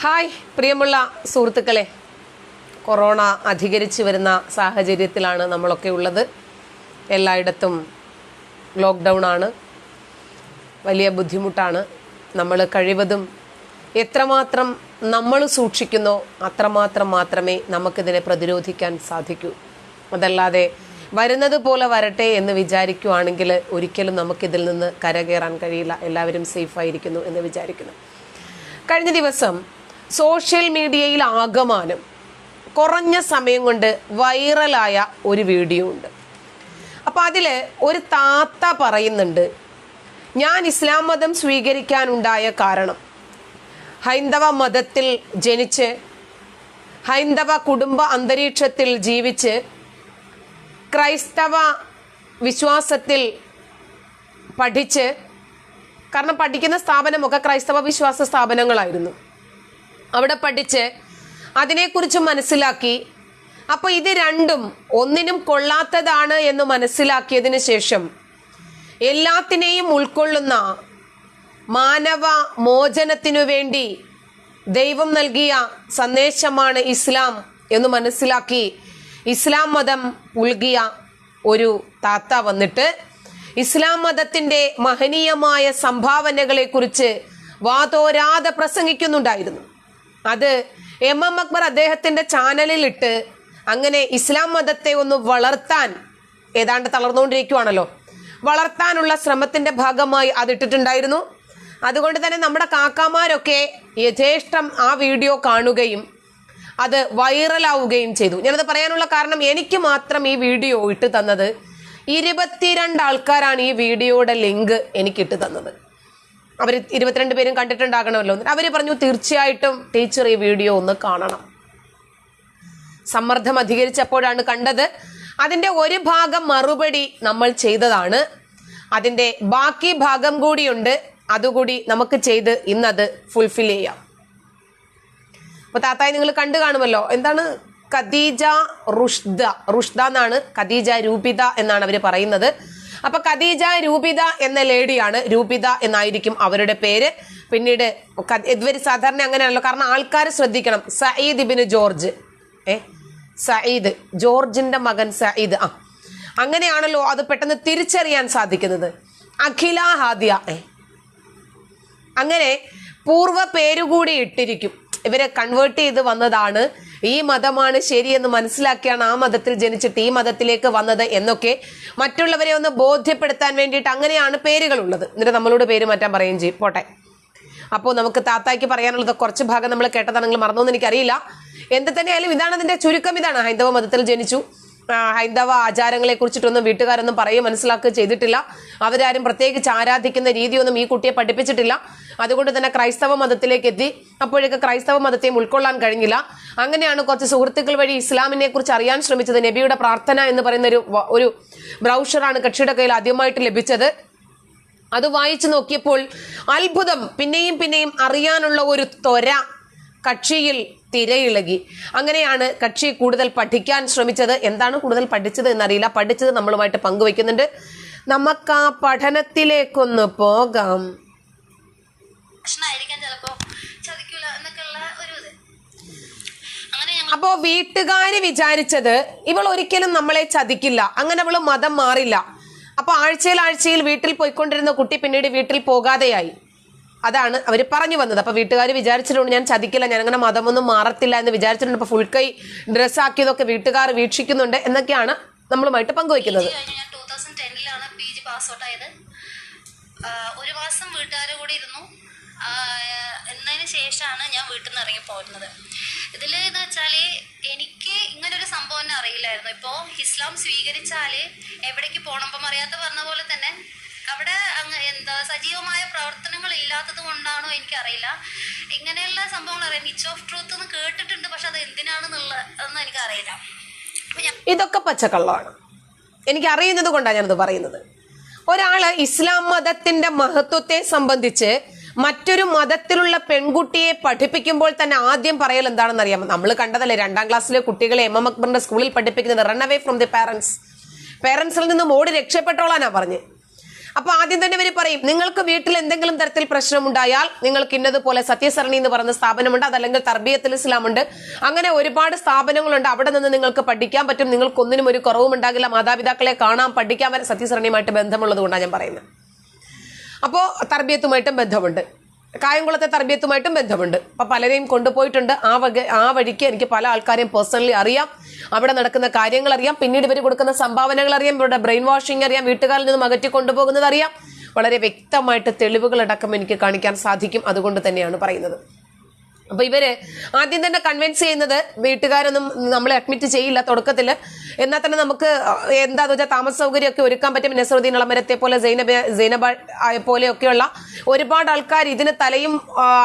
Hi പ്രിയമുള്ള സുഹൃത്തുക്കളെ. Corona അധികരിച്ചു വരുന്ന സാഹചര്യത്തിലാണ് നമ്മളൊക്കെ ഉള്ളത്. എല്ലായിടത്തും ലോക്ക്ഡൗൺ ആണ്. വലിയ ബുദ്ധിമുട്ടാണ്. നമ്മൾ കഴിവതും എത്രമാത്രം നമ്മൾ സൂക്ഷിക്കുന്നോ അത്രമാത്രം മാത്രമേ നമുക്കിതിനെ പ്രതിരോധിക്കാൻ സാധിക്കൂ. അതല്ലാതെ വരുന്നത് പോലെ വരട്ടെ എന്ന് വിചാരിക്കുവാണെങ്കിൽ ഒരിക്കലും നമുക്കിതിൽ നിന്ന് കരകയറാൻ കഴിയില്ല. എല്ലാവരും സേഫായിരിക്കുന്നു എന്ന് വിചാരിക്കുന്നു. കഴിഞ്ഞ ദിവസം സോഷ്യൽ മീഡിയയിൽ ആകമാനം കുറഞ്ഞ സമയം കൊണ്ട് വൈറലായ ഒരു വീഡിയോ ഉണ്ട്. അപ്പം അതിൽ ഒരു താത്ത പറയുന്നുണ്ട് ഞാൻ ഇസ്ലാം മതം സ്വീകരിക്കാനുണ്ടായ കാരണം ഹൈന്ദവ മതത്തിൽ ജനിച്ച് ഹൈന്ദവ കുടുംബ അന്തരീക്ഷത്തിൽ ജീവിച്ച് ക്രൈസ്തവ വിശ്വാസത്തിൽ പഠിച്ച് കാരണം പഠിക്കുന്ന സ്ഥാപനമൊക്കെ ക്രൈസ്തവ വിശ്വാസ സ്ഥാപനങ്ങളായിരുന്നു. അവിടെ പഠിച്ച് അതിനെക്കുറിച്ച് മനസ്സിലാക്കി. അപ്പോൾ ഇത് രണ്ടും ഒന്നിനും കൊള്ളാത്തതാണ് എന്ന് മനസ്സിലാക്കിയതിന് ശേഷം എല്ലാത്തിനെയും ഉൾക്കൊള്ളുന്ന മാനവ മോചനത്തിനു വേണ്ടി ദൈവം നൽകിയ സന്ദേശമാണ് ഇസ്ലാം എന്ന് മനസ്സിലാക്കി ഇസ്ലാം മതം ഉൾകിയ ഒരു താത്ത വന്നിട്ട് ഇസ്ലാം മതത്തിന്റെ മഹനീയമായ സംഭാവനകളെക്കുറിച്ച് വാതോരാതെ പ്രസംഗിക്കുന്നുണ്ടായിരുന്നു. അത് എം എം അക്ബർ അദ്ദേഹത്തിന്റെ ചാനലിൽ ഇട്ട് അങ്ങനെ ഇസ്ലാം മതത്തെ ഒന്ന് വളർത്താൻ ഏതാണ്ട് തളർന്നുകൊണ്ടിരിക്കുവാണല്ലോ. വളർത്താനുള്ള ശ്രമത്തിന്റെ ഭാഗമായി അതിട്ടിട്ടുണ്ടായിരുന്നു. അതുകൊണ്ട് തന്നെ നമ്മുടെ കാക്കാമാരൊക്കെ യഥേഷ്ടം ആ വീഡിയോ കാണുകയും അത് വൈറലാവുകയും ചെയ്തു. ഞാനത് പറയാനുള്ള കാരണം എനിക്ക് മാത്രം ഈ വീഡിയോ ഇട്ട് തന്നത് ഇരുപത്തിരണ്ട് ആൾക്കാരാണ് ഈ വീഡിയോയുടെ ലിങ്ക് എനിക്ക് ഇട്ട് തന്നത്. അവർ ഇരുപത്തിരണ്ട് പേരും കണ്ടിട്ടുണ്ടാകണമല്ലോ. അവർ പറഞ്ഞു തീർച്ചയായിട്ടും ടീച്ചർ ഈ വീഡിയോ ഒന്ന് കാണണം. സമ്മർദ്ദം അധികരിച്ചപ്പോഴാണ് കണ്ടത്. അതിന്റെ ഒരു ഭാഗം മറുപടി നമ്മൾ ചെയ്തതാണ്. അതിന്റെ ബാക്കി ഭാഗം കൂടിയുണ്ട്. അതുകൂടി നമുക്ക് ചെയ്ത് ഇന്നത് ഫുൾഫിൽ ചെയ്യാം. അപ്പൊ താത്തായി നിങ്ങൾ കണ്ടു കാണുമല്ലോ. എന്താണ്? ഖദീജ റുഷ്ദ. റുഷ്ദ എന്നാണ് ഖദീജ രൂപിത എന്നാണ് അവർ പറയുന്നത്. അപ്പൊ ഖദീജ രൂപിത എന്ന ലേഡിയാണ് രൂപിത എന്നായിരിക്കും അവരുടെ പേര്. പിന്നീട് ഇതുവര് സാധാരണ അങ്ങനെയാണല്ലോ. കാരണം ആൾക്കാർ ശ്രദ്ധിക്കണം. സയ്യിദ് ഇബിന് ജോർജ്. ഏ? സയ്യിദ് ജോർജിന്റെ മകൻ സയ്യിദ് ആ. അങ്ങനെയാണല്ലോ അത് പെട്ടെന്ന് തിരിച്ചറിയാൻ സാധിക്കുന്നത്. അഖില ഹാദിയ. ഏ? അങ്ങനെ പൂർവ പേരുകൂടി ഇട്ടിരിക്കും. ഇവരെ കൺവേർട്ട് ചെയ്ത് വന്നതാണ് ഈ മതമാണ് ശരിയെന്ന് മനസ്സിലാക്കിയാണ് ആ മതത്തിൽ ജനിച്ചിട്ട് ഈ മതത്തിലേക്ക് വന്നത് എന്നൊക്കെ മറ്റുള്ളവരെ ഒന്ന് ബോധ്യപ്പെടുത്താൻ വേണ്ടിയിട്ട് അങ്ങനെയാണ് പേരുകൾ ഉള്ളത് എന്നിട്ട് നമ്മളോട് പേര് മാറ്റാൻ പറയുകയും ചെയ്യും. പോട്ടെ. അപ്പോൾ നമുക്ക് താത്തായ്ക്ക് പറയാനുള്ളത് കുറച്ച് ഭാഗം നമ്മൾ കേട്ടതാണെങ്കിൽ മറന്നോന്ന് എനിക്കറിയില്ല. എന്ത് തന്നെയായാലും ഇതാണ് അതിന്റെ ചുരുക്കം ഇതാണ്. ഹൈന്ദവ മതത്തിൽ ജനിച്ചു. ഹൈന്ദവ ആചാരങ്ങളെ കുറിച്ചിട്ടൊന്നും വീട്ടുകാരൊന്നും പറയുകയും മനസ്സിലാക്കുകയും ചെയ്തിട്ടില്ല. അവരാരും പ്രത്യേകിച്ച് ആരാധിക്കുന്ന രീതിയൊന്നും ഈ കുട്ടിയെ പഠിപ്പിച്ചിട്ടില്ല. അതുകൊണ്ട് തന്നെ ക്രൈസ്തവ മതത്തിലേക്ക് എത്തി. അപ്പോഴേക്ക് ക്രൈസ്തവ മതത്തെയും ഉൾക്കൊള്ളാൻ കഴിഞ്ഞില്ല. അങ്ങനെയാണ് കുറച്ച് സുഹൃത്തുക്കൾ വഴി ഇസ്ലാമിനെ കുറിച്ച് അറിയാൻ ശ്രമിച്ചത് നബിയുടെ പ്രാർത്ഥന എന്ന് പറയുന്ന ഒരു ഒരു ബ്രൗഷറാണ് കക്ഷിയുടെ കയ്യിൽ ആദ്യമായിട്ട് ലഭിച്ചത്. അത് വായിച്ചു നോക്കിയപ്പോൾ അത്ഭുതം. പിന്നെയും പിന്നെയും അറിയാനുള്ള ഒരു ത്വര കക്ഷിയിൽ തിരയിളകി. അങ്ങനെയാണ് കക്ഷി കൂടുതൽ പഠിക്കാൻ ശ്രമിച്ചത്. എന്താണ് കൂടുതൽ പഠിച്ചത് എന്നറിയില്ല. പഠിച്ചത് നമ്മളുമായിട്ട് പങ്കുവെക്കുന്നുണ്ട് നമുക്ക് ആ പഠനത്തിലേക്കൊന്ന് പോകാം. പ്രശ്നമായിരിക്കാം ചിലപ്പോ ചതിക്കൂല എന്നൊക്കെയുള്ള ഒരു ഇത്. അപ്പോ വീട്ടുകാര് വിചാരിച്ചത് ഇവൾ ഒരിക്കലും നമ്മളെ ചതിക്കില്ല അങ്ങനെ അവൾ മതം മാറില്ല. അപ്പൊ ആഴ്ചയിൽ ആഴ്ചയിൽ വീട്ടിൽ പോയിക്കൊണ്ടിരുന്ന കുട്ടി പിന്നീട് വീട്ടിൽ പോകാതെയായി. അതാണ് അവർ പറഞ്ഞു വന്നത്. അപ്പൊ വീട്ടുകാർ വിചാരിച്ചിട്ടുണ്ട് ഞാൻ ചതിക്കില്ല ഞാൻ അങ്ങനെ മതമൊന്നും മാറത്തില്ല എന്ന് വിചാരിച്ചിട്ടുണ്ട്. അപ്പൊ ഫുൾ കൈ ഡ്രസ്സാക്കിയതൊക്കെ വീട്ടുകാർ വീക്ഷിക്കുന്നുണ്ട് എന്നൊക്കെയാണ് നമ്മളുമായിട്ട് പങ്കുവയ്ക്കുന്നത്. കഴിഞ്ഞു ഞാൻ ടൂ തൗസൻഡ് ടെന്നിലാണ് പി ജി പാസ് ഔട്ട് ആയത് ഒരു മാസം വീട്ടുകാരുടെ കൂടെ ഇരുന്നു. എന്നതിന് ശേഷമാണ് ഞാൻ വീട്ടിൽ നിന്ന് ഇറങ്ങി പോരുന്നത്. ഇതിൽ എന്ന് വെച്ചാൽ എനിക്ക് ഇങ്ങനൊരു സംഭവം തന്നെ അറിയില്ലായിരുന്നു. ഇപ്പോൾ ഇസ്ലാം സ്വീകരിച്ചാൽ എവിടേക്ക് പോകണം ഇപ്പം അറിയാത്ത പറഞ്ഞ പോലെ തന്നെ അവിടെ അങ്ങ് എന്താ സജീവമായ പ്രവർത്തനങ്ങൾ ഇല്ലാത്തത് കൊണ്ടാണോ എനിക്കറിയില്ല. ഇങ്ങനെയുള്ള സംഭവങ്ങൾ അറിയാം. നിച്ച് ഓഫ് ട്രൂത്ത് എന്ന് കേട്ടിട്ടുണ്ട് പക്ഷെ അത് എന്തിനാണെന്നുള്ള അതൊന്നും എനിക്കറിയില്ല ഇതൊക്കെ പച്ചക്കള്ളമാണ് എനിക്ക് അറിയുന്നത് കൊണ്ടാണ് ഞാനത് പറയുന്നത്. ഒരാൾ ഇസ്ലാം മതത്തിന്റെ മഹത്വത്തെ സംബന്ധിച്ച് മറ്റൊരു മതത്തിലുള്ള പെൺകുട്ടിയെ പഠിപ്പിക്കുമ്പോൾ തന്നെ ആദ്യം പറയൽ എന്താണെന്ന് അറിയാം നമ്മൾ കണ്ടതല്ലേ രണ്ടാം ക്ലാസ്സിലെ കുട്ടികളെ എം എം അക്ബറിന്റെ സ്കൂളിൽ പഠിപ്പിക്കുന്നത് run away from the parents പേരൻസിൽ നിന്നും ഓടി രക്ഷപ്പെട്ടോളാനാ പറഞ്ഞ്. അപ്പൊ ആദ്യം തന്നെ ഇവർ പറയും നിങ്ങൾക്ക് വീട്ടിൽ എന്തെങ്കിലും തരത്തിൽ പ്രശ്നമുണ്ടായാൽ നിങ്ങൾക്ക് ഇന്നതുപോലെ സത്യസരണി എന്ന് പറയുന്ന സ്ഥാപനമുണ്ട് അതല്ലെങ്കിൽ തർബിയത്തിൽ ഇസ്ലാമുണ്ട്. അങ്ങനെ ഒരുപാട് സ്ഥാപനങ്ങളുണ്ട് അവിടെ നിന്ന് നിങ്ങൾക്ക് പഠിക്കാൻ പറ്റും. നിങ്ങൾക്കൊന്നിനും ഒരു കുറവും ഉണ്ടാകില്ല മാതാപിതാക്കളെ കാണാൻ പഠിക്കാൻ വരെ സത്യസരണിയുമായിട്ട് ബന്ധമുള്ളത് കൊണ്ടാണ് ഞാൻ പറയുന്നത്. അപ്പോൾ തർബിയത്തുമായിട്ടും ബന്ധമുണ്ട്. കായംകുളത്തെ തർബിയത്തുമായിട്ടും ബന്ധമുണ്ട്. അപ്പം പലരെയും കൊണ്ടുപോയിട്ടുണ്ട്. ആ വക ആ വഴിക്ക് എനിക്ക് പല ആൾക്കാരെയും പേഴ്സണലി അറിയാം. അവിടെ നടക്കുന്ന കാര്യങ്ങൾ അറിയാം. പിന്നീട് ഇവർ കൊടുക്കുന്ന സംഭാവനകൾ അറിയാം. ഇവരുടെ ബ്രെയിൻ വാഷിംഗ് അറിയാം. വീട്ടുകാരിൽ നിന്നും അകറ്റി കൊണ്ടുപോകുന്നത് അറിയാം. വളരെ വ്യക്തമായിട്ട് തെളിവുകളടക്കം എനിക്ക് കാണിക്കാൻ സാധിക്കും. അതുകൊണ്ട് തന്നെയാണ് പറയുന്നത്. അപ്പൊ ഇവർ ആദ്യം തന്നെ കൺവിൻസ് ചെയ്യുന്നത് വീട്ടുകാരൊന്നും നമ്മളെ അഡ്മിറ്റ് ചെയ്യില്ല തുടക്കത്തിൽ എന്നാൽ തന്നെ നമുക്ക് എന്താന്ന് വെച്ചാൽ താമസ സൗകര്യമൊക്കെ ഒരുക്കാൻ പറ്റും നസറുദ്ദീൻ ഇളമരത്തെ പോലെ സൈനബ സൈനബ പോലെയൊക്കെയുള്ള ഒരുപാട് ആൾക്കാർ ഇതിന് തലയും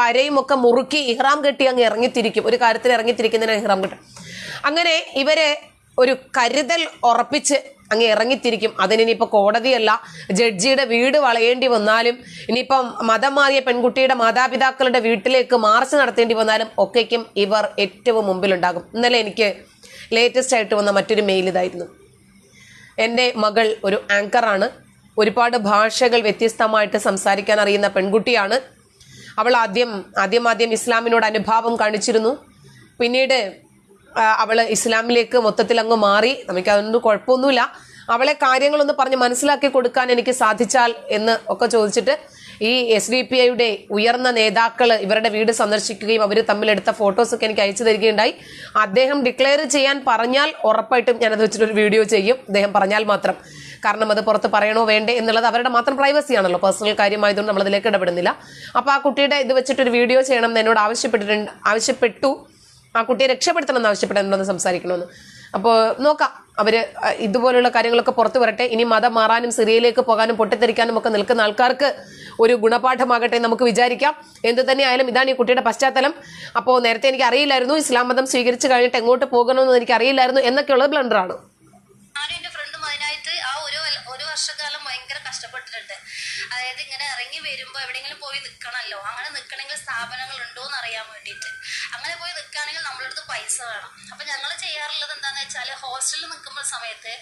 അരയും ഒക്കെ മുറുക്കി ഇഹ്റാം കെട്ടി അങ്ങ് ഇറങ്ങിത്തിരിക്കും. ഒരു കാര്യത്തിൽ ഇറങ്ങിത്തിരിക്കുന്നതിന് ഇഹ്റാം കെട്ടും. അങ്ങനെ ഇവരെ ഒരു കരുതൽ ഉറപ്പിച്ച് അങ്ങ് ഇറങ്ങിത്തിരിക്കും. അതിനിപ്പോൾ കോടതിയല്ല ജഡ്ജിയുടെ വീട് വളയേണ്ടി വന്നാലും ഇനിയിപ്പം മതം മാറിയ പെൺകുട്ടിയുടെ മാതാപിതാക്കളുടെ വീട്ടിലേക്ക് മാർച്ച് നടത്തേണ്ടി വന്നാലും ഒക്കെയ്ക്കും ഇവർ ഏറ്റവും മുമ്പിലുണ്ടാകും. ഇന്നലെ എനിക്ക് ലേറ്റസ്റ്റ് ആയിട്ട് വന്ന മറ്റൊരു മെയിൽ ഇതായിരുന്നു. എന്റെ മകൾ ഒരു ആങ്കറാണ് ഒരുപാട് ഭാഷകൾ വ്യത്യസ്തമായിട്ട് സംസാരിക്കാൻ അറിയുന്ന പെൺകുട്ടിയാണ്. അവൾ ആദ്യം ആദ്യം ആദ്യം ഇസ്ലാമിനോട് അനുഭാവം കാണിച്ചിരുന്നു. പിന്നീട് ആ, അവൾ ഇസ്ലാമിലേക്ക് മൊത്തത്തിൽ അങ്ങ് മാറി. നമുക്ക് അതൊന്നും കുഴപ്പമൊന്നുമില്ല. അവളെ കാര്യങ്ങളൊന്ന് പറഞ്ഞ് മനസ്സിലാക്കി കൊടുക്കാൻ എനിക്ക് സാധിച്ചാൽ എന്ന് ഒക്കെ ചോദിച്ചിട്ട് ഈ എസ് ഡി പി ഐയുടെ ഉയർന്ന നേതാക്കൾ ഇവരുടെ വീട് സന്ദർശിക്കുകയും അവർ തമ്മിലെടുത്ത ഫോട്ടോസൊക്കെ എനിക്ക് അയച്ചു തരികയുണ്ടായി. അദ്ദേഹം ഡിക്ലെയർ ചെയ്യാൻ പറഞ്ഞാൽ ഉറപ്പായിട്ടും ഞാനത് വെച്ചിട്ടൊരു വീഡിയോ ചെയ്യും. അദ്ദേഹം പറഞ്ഞാൽ മാത്രം. കാരണം അത് പുറത്ത് പറയണോ വേണ്ടേ എന്നുള്ളത് അവരുടെ മാത്രം പ്രൈവസി ആണല്ലോ. പേഴ്സണൽ കാര്യമായതുകൊണ്ട് നമ്മളതിലേക്ക് ഇടപെടുന്നില്ല. അപ്പോൾ ആ കുട്ടിയുടെ ഇത് വെച്ചിട്ടൊരു വീഡിയോ ചെയ്യണം എന്ന് എന്നോട് ആവശ്യപ്പെട്ടിട്ടുണ്ട് ആവശ്യപ്പെട്ടു. ആ കുട്ടിയെ രക്ഷപ്പെടുത്തണം എന്ന് ആവശ്യപ്പെട്ടുണ്ടെന്ന് സംസാരിക്കണമെന്ന്. അപ്പോൾ നോക്കാം. അവർ ഇതുപോലുള്ള കാര്യങ്ങളൊക്കെ പുറത്തു വരട്ടെ. ഇനി മതം മാറാനും സിറിയയിലേക്ക് പോകാനും പൊട്ടിത്തെറിക്കാനും ഒക്കെ നിൽക്കുന്ന ആൾക്കാർക്ക് ഒരു ഗുണപാഠമാകട്ടെ നമുക്ക് വിചാരിക്കാം. എന്ത് തന്നെയായാലും ഇതാണ് ഈ കുട്ടിയുടെ പശ്ചാത്തലം. അപ്പോൾ നേരത്തെ എനിക്ക് അറിയില്ലായിരുന്നു. ഇസ്ലാം മതം സ്വീകരിച്ചു കഴിഞ്ഞിട്ട് എങ്ങോട്ട് പോകണമെന്ന് എനിക്ക് അറിയില്ലായിരുന്നു എന്നൊക്കെയുള്ളത് ബ്ലണ്ടറാണ് ഞാനും എന്റെ ആ ഒരു ഒരു വർഷക്കാലം ഭയങ്കര കഷ്ടപ്പെട്ടിട്ടുണ്ട് അതായത് ഇങ്ങനെ ഇറങ്ങി വരുമ്പോ എവിടെയെങ്കിലും പോയി നിൽക്കണമല്ലോ അങ്ങനെ നിൽക്കണമെങ്കിൽ സ്ഥാപനങ്ങൾ ഉണ്ടോ എന്ന് അറിയാൻ വേണ്ടിയിട്ട്. അങ്ങനെ പോയി നിൽക്കുകയാണെങ്കിൽ നമ്മളടുത്ത് പൈസ വേണം. അപ്പൊ ഞങ്ങൾ ചെയ്യാറുള്ളത് എന്താന്ന് വെച്ചാൽ ഹോസ്റ്റലിൽ നിൽക്കുമ്പോൾ സമയത്ത്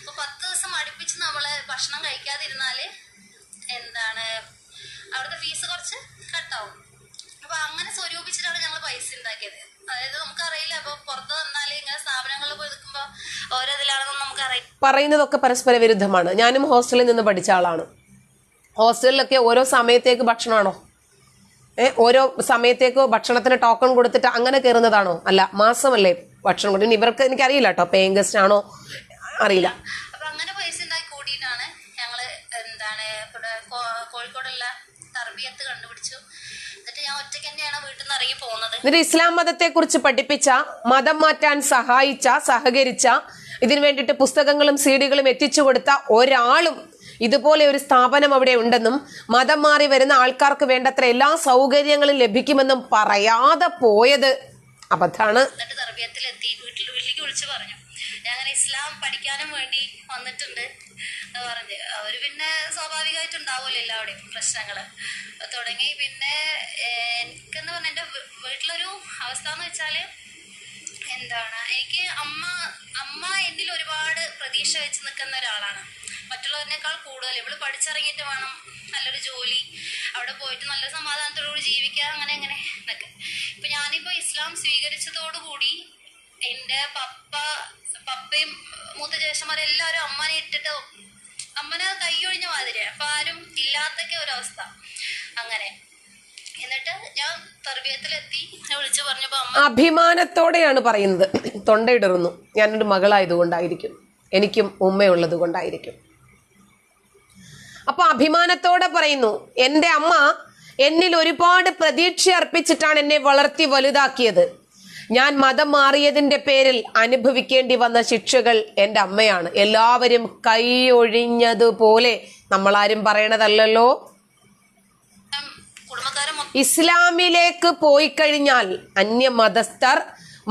ഇപ്പൊ പത്ത് ദിവസം അടുപ്പിച്ച് നമ്മൾ ഭക്ഷണം കഴിക്കാതിരുന്നാൽ എന്താണ് അവിടുത്തെ ഫീസ് കുറച്ച് കട്ടാവും അപ്പൊ അങ്ങനെ സ്വരൂപിച്ചിട്ടാണ് ഞങ്ങൾ പൈസ ഉണ്ടാക്കിയത് അതായത് നമുക്കറിയില്ല അപ്പൊ പുറത്ത് വന്നാൽ ഇങ്ങനെ സ്ഥാപനങ്ങളിൽ പോയി നിൽക്കുമ്പോൾ ഓരോ ഇതിലാണെന്നും നമുക്കറിയാം പറയുന്നതൊക്കെ പരസ്പര വിരുദ്ധമാണ്. ഞാനും ഹോസ്റ്റലിൽ നിന്ന് പഠിച്ച ആളാണ്. ഹോസ്റ്റലിലൊക്കെ ഓരോ സമയത്തേക്ക് ഭക്ഷണമാണോ? ഏഹ് ഓരോ സമയത്തേക്ക് ഭക്ഷണത്തിന് ടോക്കൺ കൊടുത്തിട്ട് അങ്ങനെ കയറുന്നതാണോ? അല്ല മാസമല്ലേ ഭക്ഷണം കൊടുത്തു ഇവർക്ക് എനിക്കറിയില്ല കേട്ടോ പേയിങ് ഗസ്റ്റ് ആണോ? അറിയില്ല. അങ്ങനെ പൈസ ഉണ്ടാക്കി കൂട്ടിയിട്ടാണ് ഞങ്ങൾ എന്താണ് ഇവിടെ കോഴിക്കോടുള്ള തർബിയത്ത് കണ്ടുപിടിച്ചു. എന്നിട്ട് ഞാൻ ഒറ്റയ്ക്ക് തന്നെയാണ് വീട്ടിൽ നിന്ന് ഇറങ്ങി പോകുന്നത്. എന്നിട്ട് ഇസ്ലാം മതത്തെക്കുറിച്ച് പഠിപ്പിച്ച മതം മാറ്റാൻ സഹായിച്ച സഹകരിച്ച ഇതിനു വേണ്ടിയിട്ട് പുസ്തകങ്ങളും സീഡികളും എത്തിച്ചു കൊടുത്ത ഒരാളും ഇതുപോലെ ഒരു സ്ഥാപനം അവിടെ ഉണ്ടെന്നും മതം മാറി വരുന്ന ആൾക്കാർക്ക് വേണ്ടത്ര എല്ലാ സൗകര്യങ്ങളും ലഭിക്കുമെന്നും പറയാതെ പോയത് അബദ്ധാണ് പറഞ്ഞു. ഞാൻ ഇസ്ലാം പഠിക്കാനും വേണ്ടി വന്നിട്ടുണ്ട് പറഞ്ഞ്. അവർ പിന്നെ സ്വാഭാവികമായിട്ടുണ്ടാവുമല്ലോ എല്ലാവിടെയും പ്രശ്നങ്ങൾ. അപ്പൊ തുടങ്ങി പിന്നെ എനിക്കെന്ന് പറഞ്ഞ എന്റെ വീട്ടിലൊരു അവസ്ഥ എന്ന് വെച്ചാൽ എന്താണ് എനിക്ക് അമ്മ അമ്മ എന്നിൽ ഒരുപാട് പ്രതീക്ഷ വെച്ച് നിൽക്കുന്ന ഒരാളാണ്. മറ്റുള്ളവരിനേക്കാൾ കൂടുതൽ. ഇവൾ പഠിച്ചിറങ്ങിയിട്ട് വേണം നല്ലൊരു ജോലി. അവിടെ പോയിട്ട് നല്ല സമാധാനത്തോടുകൂടി ജീവിക്കുക അങ്ങനെ അങ്ങനെ എന്നൊക്കെ. ഇപ്പൊ ഞാനിപ്പോ ഇസ്ലാം സ്വീകരിച്ചതോടുകൂടി എന്റെ പപ്പ പപ്പയും മൂത്ത ജ്യേഷ്ഠന്മാരെല്ലാവരും അമ്മനെ ഇട്ടിട്ട് അമ്മനെ കൈയൊഴിഞ്ഞ മാതിരിയാണ് അപ്പൊ ആരും ഇല്ലാത്തൊക്കെ ഒരവസ്ഥ. അങ്ങനെ. എന്നിട്ട് ഞാൻ തർബീയത്തിലെത്തി. വിളിച്ചു പറഞ്ഞപ്പോ അമ്മ അഭിമാനത്തോടെയാണ് പറയുന്നത്. തൊണ്ടയിടറുന്നു ഞാനൊരു മകളായതുകൊണ്ടായിരിക്കും. എനിക്കും ഉമ്മയുള്ളത് കൊണ്ടായിരിക്കും അപ്പൊ അഭിമാനത്തോടെ പറയുന്നു എന്റെ അമ്മ എന്നിൽ ഒരുപാട് പ്രതീക്ഷ അർപ്പിച്ചിട്ടാണ് എന്നെ വളർത്തി വലുതാക്കിയത്. ഞാൻ മതം മാറിയതിന്റെ പേരിൽ അനുഭവിക്കേണ്ടി വന്ന ശിക്ഷകൾ എന്റെ അമ്മയാണ്. എല്ലാവരും കൈ ഒഴിഞ്ഞതുപോലെ നമ്മളാരും പറയണതല്ലോ ഇസ്ലാമിലേക്ക് പോയി കഴിഞ്ഞാൽ അന്യ മതസ്ഥർ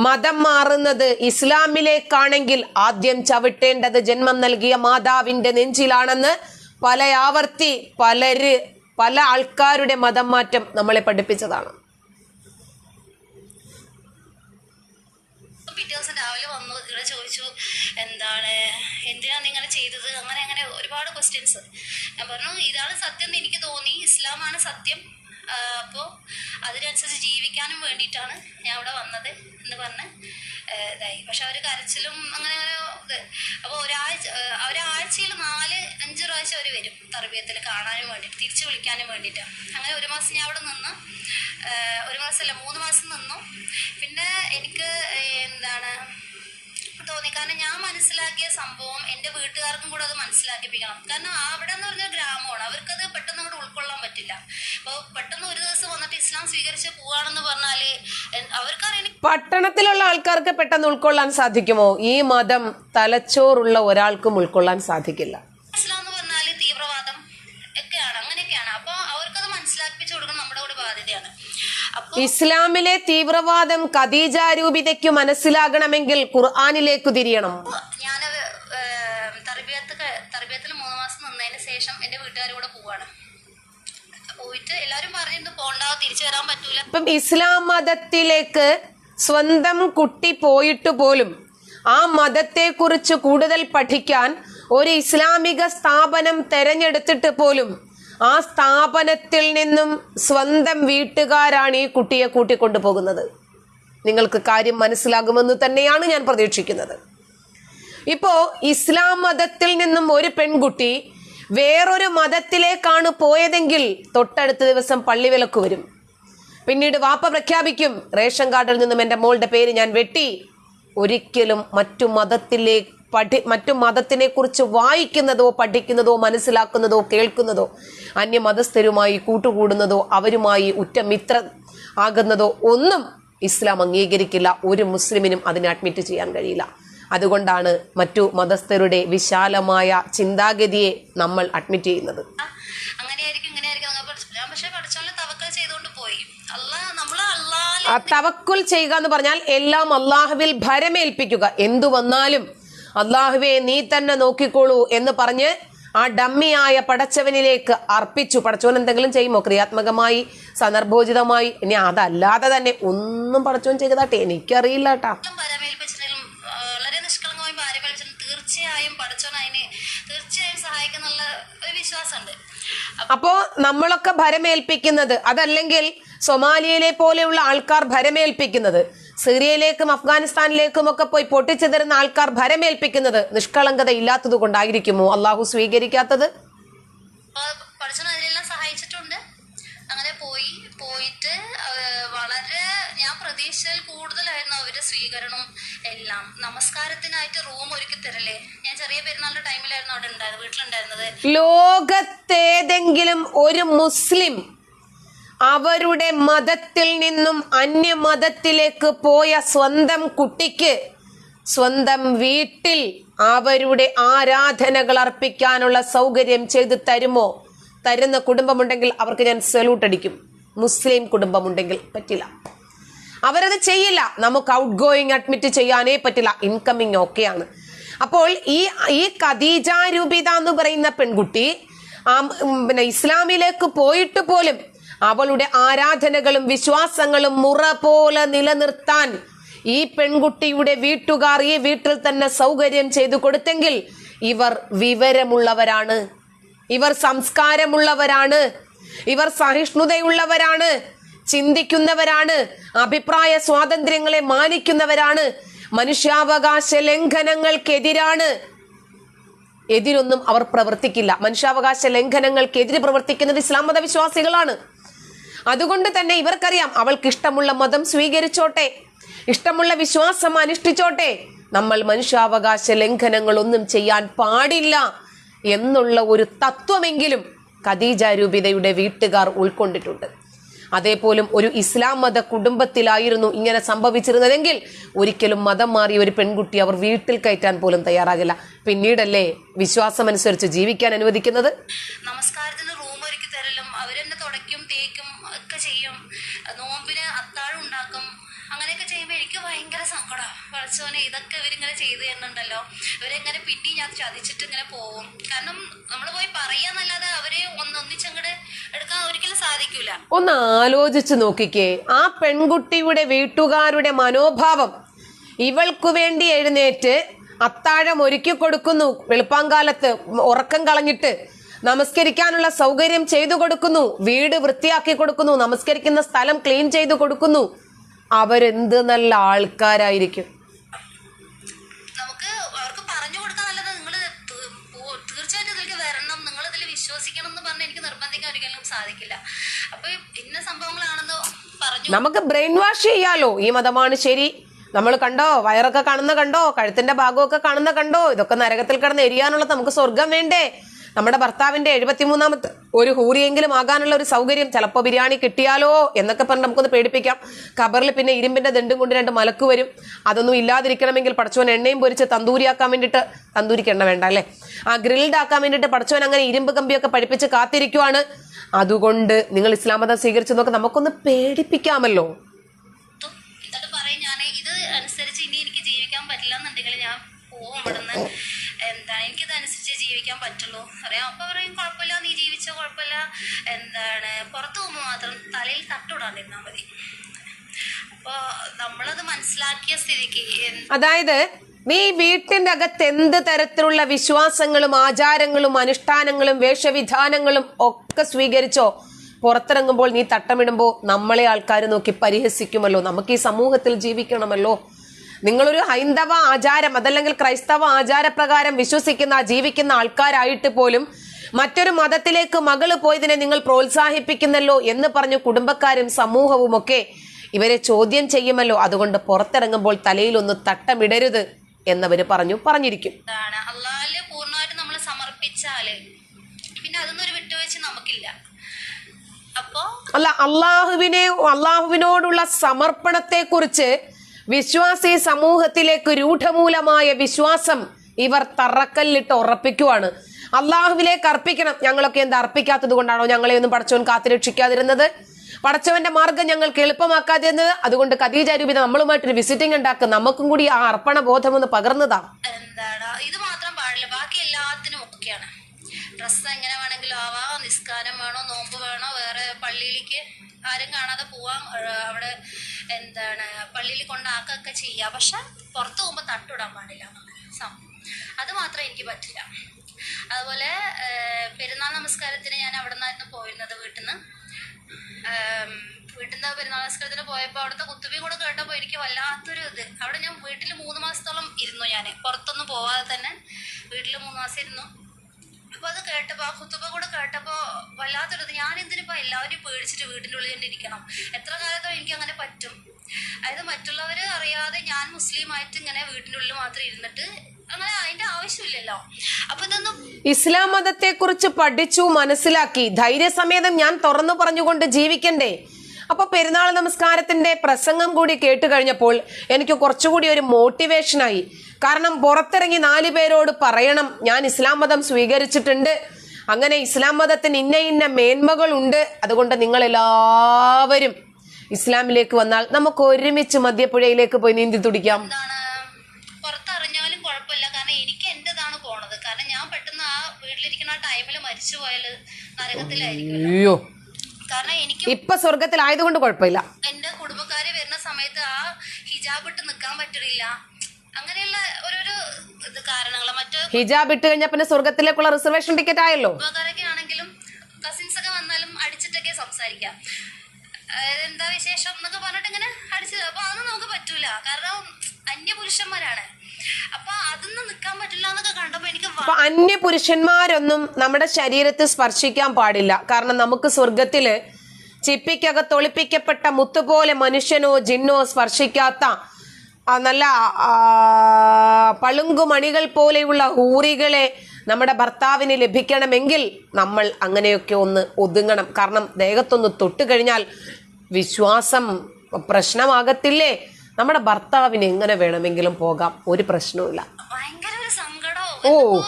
മതം മാറുന്നത് ഇസ്ലാമിലേക്കാണെങ്കിൽ ആദ്യം ചവിട്ടേണ്ടത് ജന്മം നൽകിയ മാതാവിന്റെ നെഞ്ചിലാണെന്ന് പല ആവർത്തി പലര് പല ആൾക്കാരുടെ മതം മാറ്റം നമ്മളെ പഠിപ്പിച്ചതാണ്. ചോദിച്ചു എന്താണ്? അങ്ങനെ അങ്ങനെ അതിനനുസരിച്ച് ജീവിക്കാനും വേണ്ടിയിട്ടാണ് ഞാൻ ഇവിടെ വന്നത് എന്ന് പറഞ്ഞ് ഇതായി. പക്ഷെ അവർ കരച്ചിലും അങ്ങനെ അങ്ങനെ ഇത് അപ്പോൾ ഒരാഴ്ച ഒരാഴ്ചയിൽ നാല് അഞ്ച് പ്രാവശ്യം അവർ വരും തർബീയത്തിൽ കാണാനും വേണ്ടിയിട്ട് തിരിച്ചു വിളിക്കാനും വേണ്ടിയിട്ടാണ് അങ്ങനെ ഒരു മാസം ഞാൻ അവിടെ നിന്ന്. ഒരു മാസമല്ല മൂന്ന് മാസം നിന്നു. പിന്നെ എനിക്ക് എന്താണ് തോന്നി. കാരണം ഞാൻ മനസ്സിലാക്കിയ സംഭവം എന്റെ വീട്ടുകാർക്കും കൂടെ അത് മനസ്സിലാക്കിപ്പിക്കണം. കാരണം അവിടെ എന്ന് പറഞ്ഞ ഗ്രാമമാണ്. അവർക്കത് പെട്ടെന്ന് അവിടെ ഉൾക്കൊള്ളാൻ പറ്റില്ല. അപ്പോൾ പെട്ടെന്ന് ഒരു ദിവസം വന്നിട്ട് ഇസ്ലാം സ്വീകരിച്ച് പോവാണെന്ന് പറഞ്ഞാൽ അവർക്കറിയാം പട്ടണത്തിലുള്ള ആൾക്കാർക്ക് പെട്ടെന്ന് ഉൾക്കൊള്ളാൻ സാധിക്കുമോ? ഈ മതം തലച്ചോറുള്ള ഒരാൾക്കും ഉൾക്കൊള്ളാൻ സാധിക്കില്ല ഇസ്ലാം എന്ന് പറഞ്ഞാൽ തീവ്രവാദം ഒക്കെയാണ് അങ്ങനെയൊക്കെയാണ് അപ്പോൾ അവർക്കത് മനസ്സിലാക്കിപ്പിച്ചു കൊടുക്കണം നമ്മുടെ കൂടെ ബാധ്യതയാണ് അപ്പോൾ ഇസ്ലാമിലെ തീവ്രവാദം ഖദീജാരൂപിതയ്ക്ക് മനസ്സിലാകണമെങ്കിൽ ഖുർആാനിലേക്ക് തിരിയണം. ഞാൻ തർബിയത്ത് തർബിയത്തിൽ മൂന്ന് മാസം നിന്നതിന് ശേഷം എന്റെ വീട്ടുകാരുടെ പോവാണ്. പോയിട്ട് എല്ലാവരും പറഞ്ഞു പോണ്ട തിരിച്ചു വരാൻ പറ്റൂല. ഇപ്പം ഇസ്ലാം മതത്തിലേക്ക് സ്വന്തം കുട്ടി പോയിട്ട് പോലും ആ മതത്തെക്കുറിച്ച് കൂടുതൽ പഠിക്കാൻ ഒരു ഇസ്ലാമിക സ്ഥാപനം തെരഞ്ഞെടുത്തിട്ട് പോലും ആ സ്ഥാപനത്തിൽ നിന്നും സ്വന്തം വീട്ടുകാരാണ് ഈ കുട്ടിയെ കൂട്ടിക്കൊണ്ടു പോകുന്നത് നിങ്ങൾക്ക് കാര്യം മനസ്സിലാകുമെന്ന് തന്നെയാണ് ഞാൻ പ്രതീക്ഷിക്കുന്നത്. ഇപ്പോ ഇസ്ലാം മതത്തിൽ നിന്നും ഒരു പെൺകുട്ടി വേറൊരു മതത്തിലേക്കാണ് പോയതെങ്കിൽ തൊട്ടടുത്ത ദിവസം പള്ളി വിലക്ക് വരും. പിന്നീട് വാപ്പ പ്രഖ്യാപിക്കും റേഷൻ കാർഡിൽ നിന്നും എന്റെ മോളുടെ പേര് ഞാൻ വെട്ടി. ഒരിക്കലും മറ്റു മതത്തിലെ പഠി മറ്റു മതത്തിനെ കുറിച്ച് വായിക്കുന്നതോ പഠിക്കുന്നതോ മനസ്സിലാക്കുന്നതോ കേൾക്കുന്നതോ അന്യമതസ്ഥരുമായി കൂട്ടുകൂടുന്നതോ അവരുമായി ഉറ്റ മിത്ര ആകുന്നതോ ഒന്നും ഇസ്ലാം അംഗീകരിക്കില്ല. ഒരു മുസ്ലിമിനും അതിനെ അഡ്മിറ്റ് ചെയ്യാൻ കഴിയില്ല. അതുകൊണ്ടാണ് മറ്റു മതസ്ഥരുടെ വിശാലമായ ചിന്താഗതിയെ നമ്മൾ അഡ്മിറ്റ് ചെയ്യുന്നത്. തവക്കുൽ ചെയ്യുക എന്ന് പറഞ്ഞാൽ എല്ലാം അള്ളാഹുവിൽ ഭരമേൽപ്പിക്കുക. എന്തു വന്നാലും അള്ളാഹുവെ നീ തന്നെ നോക്കിക്കോളൂ എന്ന് പറഞ്ഞ് ആ ഡമ്മിയായ പടച്ചവനിലേക്ക് അർപ്പിച്ചു. പടച്ചവൻ എന്തെങ്കിലും ചെയ്യുമോ? ക്രിയാത്മകമായി സന്ദർഭോചിതമായി. ഇനി അതല്ലാതെ തന്നെ ഒന്നും പടച്ചവൻ ചെയ്തതാട്ടെ. എനിക്കറിയില്ല കേട്ടാ പരമേൽപ്പിച്ചിട്ടുണ്ടെങ്കിലും വളരെ നിഷ്കളങ്കമായി പരമേൽപ്പിച്ചിട്ടുണ്ടെങ്കിൽ തീർച്ചയായും പഠിച്ചോൻ അതിന് തീർച്ചയായും സഹായിക്കുന്നുള്ള ഒരു വിശ്വാസമുണ്ട്. അപ്പോ നമ്മളൊക്കെ ഭരമേൽപ്പിക്കുന്നത് അതല്ലെങ്കിൽ സൊമാലിയയിലെ പോലെയുള്ള ആൾക്കാർ ഭരമേൽപ്പിക്കുന്നത്. സിറിയയിലേക്കും അഫ്ഗാനിസ്ഥാനിലേക്കും ഒക്കെ പോയി പൊട്ടിച്ചെതിരുന്ന ആൾക്കാർ ഭരമേൽപ്പിക്കുന്നത് നിഷ്കളങ്കത ഇല്ലാത്തത് കൊണ്ടായിരിക്കുമോ അള്ളാഹു സ്വീകരിക്കാത്തത് സഹായിച്ചിട്ടുണ്ട്. അങ്ങനെ പോയി പോയിട്ട് വളരെ ഞാൻ പ്രതീക്ഷയിൽ കൂടുതലായിരുന്നു അവരുടെ സ്വീകരണം എല്ലാം. നമസ്കാരത്തിനായിട്ട് റൂം ഒരുക്കി തരല്ലേ? ഞാൻ ചെറിയ ടൈമിലായിരുന്നു അവിടെ വീട്ടിലുണ്ടായിരുന്നത്. ലോകത്തേതെങ്കിലും ഒരു മുസ്ലിം അവരുടെ മതത്തിൽ നിന്നും അന്യമതത്തിലേക്ക് പോയ സ്വന്തം കുട്ടിക്ക് സ്വന്തം വീട്ടിൽ അവരുടെ ആരാധനകൾ അർപ്പിക്കാനുള്ള സൗകര്യം ചെയ്തു തരുമോ? തരുന്ന കുടുംബമുണ്ടെങ്കിൽ അവർക്ക് ഞാൻ സല്യൂട്ട് അടിക്കും. മുസ്ലിം കുടുംബമുണ്ടെങ്കിൽ പറ്റില്ല. അവരത് ചെയ്യില്ല. നമുക്ക് ഔട്ട് ഗോയിങ് അഡ്മിറ്റ് ചെയ്യാനേ പറ്റില്ല. ഇൻകമിങ് ഓക്കെയാണ് അപ്പോൾ ഈ ഈ ഖദീജ എന്ന് പറയുന്ന പെൺകുട്ടി പിന്നെ ഇസ്ലാമിലേക്ക് പോയിട്ട് പോലും അവളുടെ ആരാധനകളും വിശ്വാസങ്ങളും മുറ പോലെ നിലനിർത്താൻ ഈ പെൺകുട്ടിയുടെ വീട്ടുകാർ ഈ വീട്ടിൽ തന്നെ സൗകര്യം ചെയ്തു കൊടുത്തെങ്കിൽ ഇവർ വിവരമുള്ളവരാണ്. ഇവർ സംസ്കാരമുള്ളവരാണ്. ഇവർ സഹിഷ്ണുതയുള്ളവരാണ്. ചിന്തിക്കുന്നവരാണ്. അഭിപ്രായ സ്വാതന്ത്ര്യങ്ങളെ മാനിക്കുന്നവരാണ്. മനുഷ്യാവകാശ ലംഘനങ്ങൾക്കെതിരാണ്. എതിരൊന്നും അവർ പ്രവർത്തിക്കില്ല. മനുഷ്യാവകാശ ലംഘനങ്ങൾക്കെതിരെ പ്രവർത്തിക്കുന്നത് ഇസ്ലാം മതവിശ്വാസികളാണ്. അതുകൊണ്ട് തന്നെ ഇവർക്കറിയാം അവൾക്ക് ഇഷ്ടമുള്ള മതം സ്വീകരിച്ചോട്ടെ ഇഷ്ടമുള്ള വിശ്വാസം അനുഷ്ഠിച്ചോട്ടെ. നമ്മൾ മനുഷ്യാവകാശ ലംഘനങ്ങളൊന്നും ചെയ്യാൻ പാടില്ല എന്നുള്ള ഒരു തത്വമെങ്കിലും ഖദീജ രൂപിതയുടെ വീട്ടുകാർ ഉൾക്കൊണ്ടിട്ടുണ്ട്. അതേപോലും ഒരു ഇസ്ലാം മത കുടുംബത്തിലായിരുന്നു ഇങ്ങനെ സംഭവിച്ചിരുന്നതെങ്കിൽ ഒരിക്കലും മതം മാറിയ ഒരു പെൺകുട്ടി അവർ വീട്ടിൽ കയറ്റാൻ പോലും തയ്യാറാകില്ല. പിന്നീടല്ലേ വിശ്വാസമനുസരിച്ച് ജീവിക്കാൻ അനുവദിക്കുന്നത്? നമസ്കാരത്തിന് അവരെന്നെ തുടയ്ക്കും തേക്കും ഒക്കെ ചെയ്യും. നോമ്പിന് അത്താഴം ഉണ്ടാക്കും. അങ്ങനെയൊക്കെ ചെയ്യുമ്പോൾ എനിക്ക് ഭയങ്കര സങ്കടമാണ് പഠിച്ചോനെ ഇതൊക്കെ ഇവരിങ്ങനെ ചെയ്തു തരുന്നുണ്ടല്ലോ. ഇവരെങ്ങനെ പിന്നെ ഞാൻ ചതിച്ചിട്ട് ഇങ്ങനെ പോവും. കാരണം നമ്മൾ പോയി പറയാന്നല്ലാതെ അവരെ ഒന്ന് ഒന്നിച്ചങ്ങട് എടുക്കാൻ ഒരിക്കലും സാധിക്കൂല. ഒന്ന് ആലോചിച്ചു നോക്കിക്കേ. ആ പെൺകുട്ടിയുടെ വീട്ടുകാരുടെ മനോഭാവം. ഇവൾക്കു വേണ്ടി എഴുന്നേറ്റ് അത്താഴം ഒരുക്കി കൊടുക്കുന്നു. വെളുപ്പാങ്കാലത്ത് ഉറക്കം കളഞ്ഞിട്ട്. നമസ്കരിക്കാനുള്ള സൗകര്യം ചെയ്തു കൊടുക്കുന്നു. വീട് വൃത്തിയാക്കി കൊടുക്കുന്നു. നമസ്കരിക്കുന്ന സ്ഥലം ക്ലീൻ ചെയ്തു കൊടുക്കുന്നു. അവരെന്ത് നല്ല ആൾക്കാരായിരിക്കും. നമുക്ക് ബ്രെയിൻ വാഷ് ചെയ്യാലോ? ഈ മതമാണ് ശരി. നമ്മൾ കണ്ടോ? വയറൊക്കെ കാണുന്ന കണ്ടോ? കഴുത്തിന്റെ ഭാഗമൊക്കെ കാണുന്ന കണ്ടോ? ഇതൊക്കെ നരകത്തിൽ കിടന്ന് എരിയാനുള്ള നമുക്ക് സ്വർഗം വേണ്ടേ? നമ്മുടെ ഭർത്താവിന്റെ എഴുപത്തിമൂന്നാമത്തെ ഒരു ഹൂരിയെങ്കിലും ആകാനുള്ള ഒരു സൗകര്യം ചിലപ്പോൾ ബിരിയാണി കിട്ടിയാലോ എന്നൊക്കെ പറഞ്ഞ് നമുക്കൊന്ന് പേടിപ്പിക്കാം. ഖബറിൽ പിന്നെ ഇരുമ്പിന്റെ ദണ്ടും കൊണ്ട് രണ്ട് മലക്ക് വരും. അതൊന്നും ഇല്ലാതിരിക്കണമെങ്കിൽ പടച്ചോൻ എണ്ണയും പൊരിച്ച് തന്തൂരിയാക്കാൻ വേണ്ടിയിട്ട് തന്തൂരിക്ക് എണ്ണ വേണ്ട അല്ലേ? ആ ഗ്രിൽഡ് ആക്കാൻ വേണ്ടിയിട്ട് പടച്ചോൻ അങ്ങനെ ഇരുമ്പ് കമ്പിയൊക്കെ പഠിപ്പിച്ച് കാത്തിരിക്കുവാണ്. അതുകൊണ്ട് നിങ്ങൾ ഇസ്ലാം മതം സ്വീകരിച്ചു നോക്ക്. നമുക്കൊന്ന് പേടിപ്പിക്കാമല്ലോ. അനുസരിച്ച് ഇനി എനിക്ക് ജീവിക്കാൻ പറ്റില്ല എന്നുണ്ടെങ്കിൽ ഞാൻ പോവും അനുസരിച്ച് ജീവിക്കാൻ പറ്റുള്ളൂ. അറിയാം. അപ്പൊ പറയും കുഴപ്പമില്ല നീ ജീവിച്ച കുഴപ്പമില്ല. എന്താണ് പുറത്തു പോകുമ്പോൾ മാത്രം തലയിൽ തട്ടുവിടാണ്ടിരുന്നാൽ മതി. അപ്പോൾ നമ്മളത് മനസ്സിലാക്കിയ സ്ഥിതിക്ക് അതായത് നീ വീട്ടിന്റെ അകത്ത് എന്ത് തരത്തിലുള്ള വിശ്വാസങ്ങളും ആചാരങ്ങളും അനുഷ്ഠാനങ്ങളും വേഷവിധാനങ്ങളും ഒക്കെ സ്വീകരിച്ചോ പുറത്തിറങ്ങുമ്പോൾ നീ തട്ടമിടുമ്പോൾ നമ്മളെ ആൾക്കാർ നോക്കി പരിഹസിക്കുമല്ലോ. നമുക്ക് ഈ സമൂഹത്തിൽ ജീവിക്കണമല്ലോ. നിങ്ങളൊരു ഹൈന്ദവ ആചാരം അതല്ലെങ്കിൽ ക്രൈസ്തവ ആചാരപ്രകാരം വിശ്വസിക്കുന്ന ജീവിക്കുന്ന ആൾക്കാരായിട്ട് പോലും മറ്റൊരു മതത്തിലേക്ക് മകൾ പോയതിനെ നിങ്ങൾ പ്രോത്സാഹിപ്പിക്കുന്നല്ലോ എന്ന് പറഞ്ഞു കുടുംബക്കാരും സമൂഹവും ഒക്കെ ഇവരെ ചോദ്യം ചെയ്യുമല്ലോ. അതുകൊണ്ട് പുറത്തിറങ്ങുമ്പോൾ തലയിൽ ഒന്ന് തട്ടമിടരുത് എന്നവര് പറഞ്ഞു പറഞ്ഞിരിക്കും. എന്താണ് അള്ളാഹിൽ പൂർണമായിട്ട് നമ്മൾ സമർപ്പിച്ചാൽ പിന്നെ അതൊന്നും ഒരു വിട്ടുവീഴ്ച നമുക്കില്ല. അപ്പോ അല്ല അള്ളാഹുവിനെ അള്ളാഹുവിനോടുള്ള സമർപ്പണത്തെ കുറിച്ച് വിശ്വാസി സമൂഹത്തിലേക്ക് രൂഢമൂലമായ വിശ്വാസം ഇവർ തറക്കല്ലിട്ട് ഉറപ്പിക്കുവാണ്. അള്ളാഹുവിലേക്ക് അർപ്പിക്കണം. ഞങ്ങളൊക്കെ എന്താ അർപ്പിക്കാത്തത് കൊണ്ടാണോ ഞങ്ങളെ ഒന്നും പടച്ചവൻ കാത്തുരക്ഷിക്കാതിരുന്നത്? പടച്ചവന്റെ മാർഗം ഞങ്ങൾക്ക് എളുപ്പമാക്കാതിരുന്നത്? അതുകൊണ്ട് ഖദീജ രൂപി നമ്മളുമായിട്ടൊരു വിസിറ്റിംഗ് ഉണ്ടാക്കും. നമുക്കും കൂടി ആ അർപ്പണ ബോധം ഒന്ന് പകർന്നതാണ് എന്താണ്? ഇത് മാത്രം പാടില്ല. ബാക്കി എല്ലാത്തിനും ഒക്കെയാണ്. ഡ്രസ്സ് എങ്ങനെ വേണമെങ്കിലും ആവാം നിസ്കാരം വേണോ നോമ്പ് വേണോ വേറെ പള്ളിയിലേക്ക് ആരും കാണാതെ പോവാം. അവിടെ എന്താണ് പള്ളിയിൽ കൊണ്ടാക്കൊക്കെ ചെയ്യാം. പക്ഷെ പുറത്തു പോകുമ്പോൾ തട്ടിടാൻ പാടില്ല. അത് മാത്രമേ എനിക്ക് പറ്റില്ല. അതുപോലെ പെരുന്നാൾ നമസ്കാരത്തിന് ഞാൻ അവിടെ നിന്നായിരുന്നു പോയിരുന്നത് വീട്ടിൽ നിന്ന് വീട്ടിൽ നിന്ന് പെരുന്നാൾ നമസ്കാരത്തിന് പോയപ്പോൾ അവിടുത്തെ കുത്തുബി കൂടെ കേട്ടപ്പോൾ എനിക്ക് വല്ലാത്തൊരു ഇത്. അവിടെ ഞാൻ വീട്ടിൽ മൂന്ന് മാസത്തോളം ഇരുന്നു ഞാൻ പുറത്തൊന്നും പോവാതെ തന്നെ വീട്ടിൽ മൂന്ന് മാസം ഇരുന്നു. അപ്പൊ അത് കേട്ടപ്പോ ആ കുത്തുബ കൂടെ കേട്ടപ്പോ വല്ലാത്തൊരു ഞാൻ എന്തിനിപ്പോ എല്ലാവരും പേടിച്ചിട്ട് വീട്ടിന്റെ ഉള്ളിൽ തന്നെ ഇരിക്കണം? എത്ര കാലത്തോ എനിക്ക് അങ്ങനെ പറ്റും. അതായത് മറ്റുള്ളവര് അറിയാതെ ഞാൻ മുസ്ലിം ആയിട്ട് ഇങ്ങനെ വീട്ടിന്റെ ഉള്ളിൽ മാത്രം ഇരുന്നിട്ട് അങ്ങനെ അതിന്റെ ആവശ്യമില്ലല്ലോ. അപ്പൊ ഇതൊന്നും ഇസ്ലാം മതത്തെ കുറിച്ച് പഠിച്ചു മനസ്സിലാക്കി. ധൈര്യസമേതം ഞാൻ തുറന്നു പറഞ്ഞുകൊണ്ട് ജീവിക്കണ്ടേ? അപ്പൊ പെരുന്നാൾ നമസ്കാരത്തിന്റെ പ്രസംഗം കൂടി കേട്ട് കഴിഞ്ഞപ്പോൾ എനിക്ക് കുറച്ചുകൂടി ഒരു മോട്ടിവേഷനായി കാരണം പുറത്തിറങ്ങി നാല് പേരോട് പറയണം. ഞാൻ ഇസ്ലാം മതം സ്വീകരിച്ചിട്ടുണ്ട്. അങ്ങനെ ഇസ്ലാം മതത്തിന് ഇന്ന ഇന്ന മേന്മകളുണ്ട്. അതുകൊണ്ട് നിങ്ങൾ എല്ലാവരും ഇസ്ലാമിലേക്ക് വന്നാൽ നമുക്ക് ഒരുമിച്ച് മദ്യപ്പുഴയിലേക്ക് പോയി നീന്തി തുടിക്കാം. പുറത്തറിഞ്ഞാലും കുഴപ്പമില്ല. കാരണം എനിക്ക് എന്റേതാണ് പോണത്. കാരണം ഞാൻ പെട്ടെന്ന് ആ വീട്ടിലിരിക്കുന്ന ടൈമിൽ മരിച്ചു പോയാൽ നരകത്തിലായിരിക്കും അയ്യോ. കാരണം എനിക്ക് ഇപ്പൊ സ്വർഗത്തിലായതുകൊണ്ട് കുഴപ്പമില്ല. എന്റെ കുടുംബക്കാര് വരുന്ന സമയത്ത് ആ ഹിജാബ് ഇട്ട് നിക്കാൻ പറ്റണില്ല. അങ്ങനെയുള്ള ഓരോരോ ഇത് കാരണങ്ങൾ മറ്റു ഹിജാബ് ഇട്ട് കഴിഞ്ഞാൽ പിന്നെ സ്വർഗത്തിലേക്കുള്ള റിസർവേഷൻ ടിക്കറ്റ് ആയല്ലോ. ആണെങ്കിലും കസിൻസ് ഒക്കെ വന്നാലും അടിച്ചിട്ടൊക്കെ സംസാരിക്കാം. അതായത് എന്താ വിശേഷം എന്നൊക്കെ പറഞ്ഞിട്ട് ഇങ്ങനെ അപ്പൊ നമുക്ക് പറ്റൂല. കാരണം അന്യപുരുഷന്മാരാണ്. അപ്പൊ അതൊന്നും നിൽക്കാൻ പറ്റില്ല എന്നൊക്കെ കണ്ടപ്പോ എനിക്ക് അപ്പൊ അന്യ പുരുഷന്മാരൊന്നും നമ്മുടെ ശരീരത്തിൽ സ്പർശിക്കാൻ പാടില്ല. കാരണം നമുക്ക് സ്വർഗത്തിൽ ചിപ്പിക്കകത്ത് ഒളിപ്പിക്കപ്പെട്ട മുത്തുപോലെ മനുഷ്യനോ ജിന്നോ സ്പർശിക്കാത്ത നല്ല പളുങ്കുമണികൾ പോലെയുള്ള ഊറികളെ നമ്മുടെ ഭർത്താവിന് ലഭിക്കണമെങ്കിൽ നമ്മൾ അങ്ങനെയൊക്കെ ഒന്ന് ഒതുങ്ങണം. കാരണം ദേഹത്തൊന്ന് തൊട്ട് കഴിഞ്ഞാൽ വിശ്വാസം പ്രശ്നമാകത്തില്ലേ? നമ്മുടെ ഭർത്താവിന് എങ്ങനെ വേണമെങ്കിലും പോകാം? ഒരു പ്രശ്നവുമില്ല. ഓ.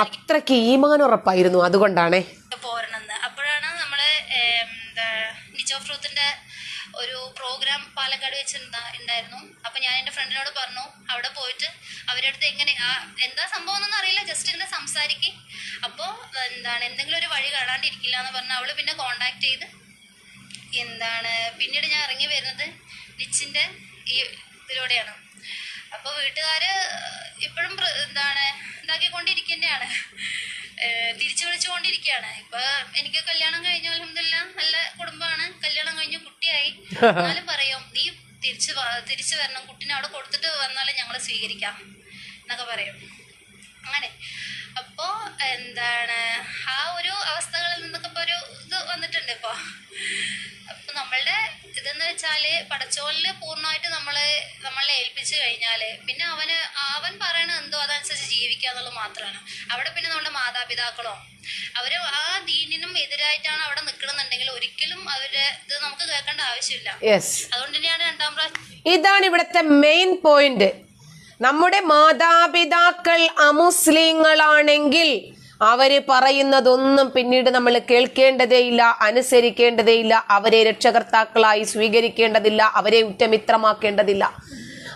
അത്രയ്ക്ക് ഈമാനുറപ്പായിരുന്നു അതുകൊണ്ടാണേ. ഫ്രണ്ടിനോട് പറഞ്ഞു അവിടെ പോയിട്ട് അവരുടെ അടുത്ത് എങ്ങനെ ആ, എന്താ സംഭവം എന്നൊന്നും അറിയില്ല ജസ്റ്റ് ഇങ്ങനെ സംസാരിക്കും. അപ്പോൾ എന്താണ് എന്തെങ്കിലും ഒരു വഴി കാണാണ്ടിരിക്കില്ല എന്ന് പറഞ്ഞ് അവൾ പിന്നെ കോണ്ടാക്ട് ചെയ്ത് എന്താണ് പിന്നീട് ഞാൻ ഇറങ്ങി വരുന്നത് നിച്ചിന്റെ ഈ ഇതിലൂടെയാണ്. അപ്പോൾ വീട്ടുകാർ ഇപ്പോഴും എന്താണ് ഇതാക്കിക്കൊണ്ടിരിക്കുന്നതാണ് തിരിച്ചു വിളിച്ചുകൊണ്ടിരിക്കുകയാണ് ഇപ്പൊ എനിക്ക് കല്യാണം കഴിഞ്ഞ അലഹമില്ല നല്ല കുടുംബമാണ്. കല്യാണം കഴിഞ്ഞു കുട്ടിയായി. എന്നാലും പറയും നീ തിരിച്ചു തിരിച്ചു വരണം. കുട്ടീനെ അവിടെ കൊടുത്തിട്ട് വന്നാലേ ഞങ്ങൾ സ്വീകരിക്കാം എന്നൊക്കെ പറയും. അങ്ങനെ. അപ്പോ എന്താണ് ആ ഒരു അവസ്ഥകളിൽ നിന്നൊക്കെ ഇപ്പൊ ഒരു ഇത് വന്നിട്ടുണ്ട് ഇപ്പൊ. അപ്പൊ നമ്മളുടെ ഇതെന്ന് വെച്ചാൽ പടച്ചോലിൽ പൂർണമായിട്ട് നമ്മളെ നമ്മളെ ഏൽപ്പിച്ചു കഴിഞ്ഞാൽ പിന്നെ അവന് അവൻ പറയണ എന്തോ അതനുസരിച്ച് ജീവിക്കുക എന്നുള്ളത് മാത്രമാണ്. അവിടെ പിന്നെ നമ്മുടെ മാതാപിതാക്കളോ അവർ ആ ദീനിനും എതിരായിട്ടാണ് അവിടെ നിൽക്കണമെന്നുണ്ടെങ്കിൽ ഒരിക്കലും അവർ ഇത് നമുക്ക് കേൾക്കേണ്ട ആവശ്യമില്ല. അതുകൊണ്ട് തന്നെയാണ് രണ്ടാം പ്രാവശ്യം ഇതാണ് ഇവിടുത്തെ മെയിൻ പോയിന്റ് നമ്മുടെ മാതാപിതാക്കൾ അമുസ്ലിങ്ങളാണെങ്കിൽ അവർ പറയുന്നതൊന്നും പിന്നീട് നമ്മൾ കേൾക്കേണ്ടതേയില്ല അനുസരിക്കേണ്ടതേയില്ല അവരെ രക്ഷകർത്താക്കളായി സ്വീകരിക്കേണ്ടതില്ല അവരെ ഉറ്റമിത്രമാക്കേണ്ടതില്ല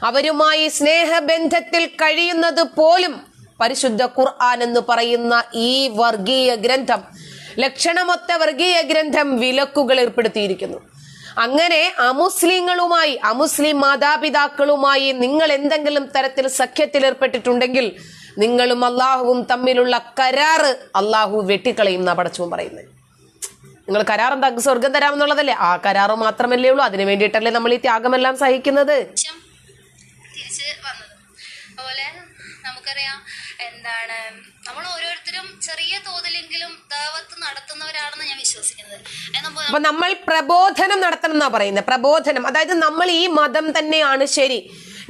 അവരുമായി സ്നേഹബന്ധത്തിൽ കഴിയുന്നത് പോലും പരിശുദ്ധ ഖുർആൻ എന്ന് പറയുന്ന ഈ വർഗീയ ഗ്രന്ഥം ലക്ഷണമൊത്ത വർഗീയ ഗ്രന്ഥം വിലക്കുകൾ ഏർപ്പെടുത്തിയിരിക്കുന്നു. അങ്ങനെ അമുസ്ലിങ്ങളുമായി അമുസ്ലിം മാതാപിതാക്കളുമായി നിങ്ങൾ എന്തെങ്കിലും തരത്തിൽ സഖ്യത്തിൽ ഏർപ്പെട്ടിട്ടുണ്ടെങ്കിൽ നിങ്ങളും അള്ളാഹുവും തമ്മിലുള്ള കരാറ് അള്ളാഹു വെട്ടിക്കളയും എന്നാ പടച്ചവും പറയുന്നത്. നിങ്ങൾ കരാർ എന്താ സ്വർഗം തരാമെന്നുള്ളതല്ലേ? ആ കരാറ് മാത്രമല്ലേ ഉള്ളൂ. അതിനു വേണ്ടിയിട്ടല്ലേ നമ്മൾ ഈ ത്യാഗമെല്ലാം സഹിക്കുന്നത്? അതുപോലെ നമുക്കറിയാം എന്താണ് നമ്മൾ ഓരോരുത്തരും ചെറിയ തോതിലെങ്കിലും ദാവത്ത് നടത്തുന്നവരാണെന്ന് ഞാൻ വിശ്വസിക്കുന്നത്. അപ്പൊ നമ്മൾ പ്രബോധനം നടത്തണം എന്നാ പറയുന്നത്. പ്രബോധനം. അതായത് നമ്മൾ ഈ മതം തന്നെയാണ് ശരി.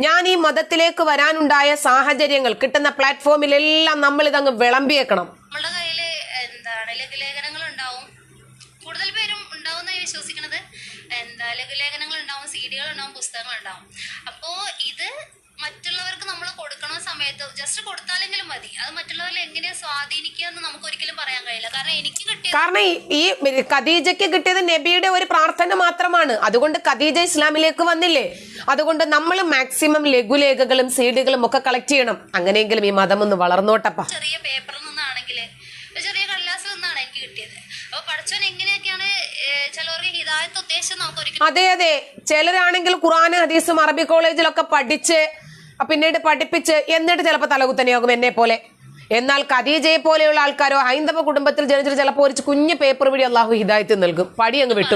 ഞാൻ ഈ മതത്തിലേക്ക് വരാനുണ്ടായ സാഹചര്യങ്ങൾ കിട്ടുന്ന പ്ലാറ്റ്ഫോമിലെല്ലാം നമ്മൾ ഇതങ്ങ് വിളമ്പിയേക്കണം. നമ്മളുടെ കയ്യിൽ എന്താണ് ലഘുലേഖനങ്ങൾ ഉണ്ടാവും. കൂടുതൽ പേരും ഉണ്ടാവും എന്നാണ് വിശ്വസിക്കുന്നത് എന്താ ലഘുലേഖനങ്ങൾ ഉണ്ടാവും സി ഉണ്ടാവും പുസ്തകങ്ങൾ ഉണ്ടാവും. അപ്പോ ഇത് മറ്റുള്ളവർക്ക് കൊടുക്കണ ജസ്റ്റ് കൊടുത്താലെങ്കിലും മതി. അത് മറ്റുള്ളവരിൽ എങ്ങനെ സ്വാധീനിക്കുക എന്ന് നമുക്ക് ഒരിക്കലും പറയാൻ കഴിയില്ല. കാരണം എനിക്ക് കിട്ടിയ കാരണം ഈ- ഖദീജയ്ക്ക് കിട്ടിയത് നബിയുടെ ഒരു പ്രാർത്ഥന മാത്രമാണ്. അതുകൊണ്ട് ഖദീജ ഇസ്ലാമിലേക്ക് വന്നില്ലേ? അതുകൊണ്ട് നമ്മൾ മാക്സിമം ലഘുലേഖകളും സീഡുകളും ഒക്കെ കളക്ട് ചെയ്യണം. അങ്ങനെയെങ്കിലും ഈ മതം ഒന്ന് വളർന്നോട്ടപ്പ. ചെറിയ പേപ്പറിൽ നിന്നാണെങ്കിൽ ചെറിയ കടലാസിൽ നിന്നാണ് എനിക്ക് കിട്ടിയത്. അപ്പൊ പഠിച്ചവൻ എങ്ങനെയൊക്കെയാണ് ചിലവർക്ക് ഹിതായത്ത് ഉദ്ദേശം നമുക്ക് അതെ അതെ. ചിലരാണെങ്കിൽ ഖുറാൻ ഹദീസും അറബി കോളേജിലൊക്കെ പഠിച്ച് പിന്നീട് പഠിപ്പിച്ച് എന്നിട്ട് ചിലപ്പോൾ തലകുത്തനെയാകും എന്നെ പോലെ. എന്നാൽ ഖദീജയെ പോലെയുള്ള ആൾക്കാരോ ഹൈന്ദവ കുടുംബത്തിൽ ജനിച്ചിട്ട് ചിലപ്പോൾ ഒരു കുഞ്ഞു പേപ്പർ വഴി അള്ളാഹു ഹിദായത്ത് നൽകും. പടി അങ്ങ് വിട്ടു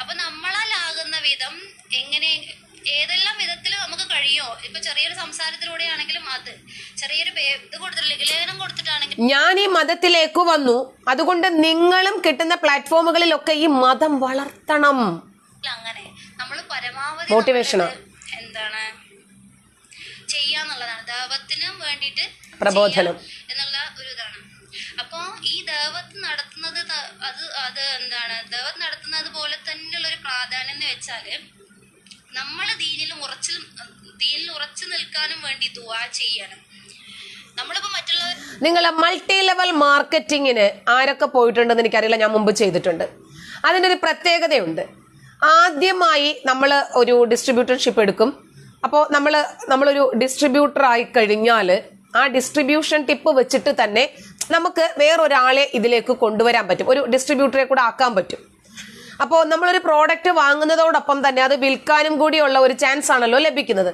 അപ്പൊ നമ്മളാലാകുന്ന വിധം എങ്ങനെ ഏതെല്ലാം വിധത്തിൽ നമുക്ക് കഴിയോ? ഇപ്പൊ ചെറിയൊരു സംസാരത്തിലൂടെ ആണെങ്കിലും അത്. ചെറിയൊരു ഇത് ഞാൻ ഈ മതത്തിലേക്ക് വന്നു. അതുകൊണ്ട് നിങ്ങളും കിട്ടുന്ന പ്ലാറ്റ്ഫോമുകളിലൊക്കെ ഈ മതം വളർത്തണം. അങ്ങനെ. നമ്മൾ പരമാവധി മോട്ടിവേഷനാണ് എന്താണ്? ചെയ്യാന്നുള്ളതാണ്. ദൈവത്തിനും വേണ്ടിയിട്ട് പ്രബോധനം. എന്നുള്ള ഒരു ഇതാണ്. അപ്പോ ഈ ദൈവത്ത് നടത്തുന്നത് അത് അത് എന്താണ്? ദൈവത്ത് നടത്തുന്നത് പോലെ തന്നെയുള്ള ഒരു പ്രാധാന്യം എന്ന് വെച്ചാൽ നമ്മൾ ദീനിൽ ഉറച്ചു ദീനിൽ ഉറച്ചു നിൽക്കാനും വേണ്ടി ദുവാ ചെയ്യണം. നിങ്ങൾ മൾട്ടി ലെവൽ മാർക്കറ്റിങ്ങിന് ആരൊക്കെ പോയിട്ടുണ്ടെന്ന് എനിക്കറിയില്ല ഞാൻ മുമ്പ് ചെയ്തിട്ടുണ്ട്. അതിനൊരു പ്രത്യേകതയുണ്ട്. ആദ്യമായി നമ്മൾ ഒരു ഡിസ്ട്രിബ്യൂട്ടർഷിപ്പ് എടുക്കും. അപ്പോൾ നമ്മൾ നമ്മളൊരു ഡിസ്ട്രിബ്യൂട്ടർ ആയി കഴിഞ്ഞാൽ ആ ഡിസ്ട്രിബ്യൂഷൻ ടിപ്പ് വെച്ചിട്ട് തന്നെ നമുക്ക് വേറൊരാളെ ഇതിലേക്ക് കൊണ്ടുവരാൻ പറ്റും. ഒരു ഡിസ്ട്രിബ്യൂട്ടറെ കൂടെ ആക്കാൻ പറ്റും. അപ്പോൾ നമ്മളൊരു പ്രോഡക്റ്റ് വാങ്ങുന്നതോടൊപ്പം തന്നെ അത് വിൽക്കാനും കൂടിയുള്ള ഒരു ചാൻസ് ആണല്ലോ ലഭിക്കുന്നത്.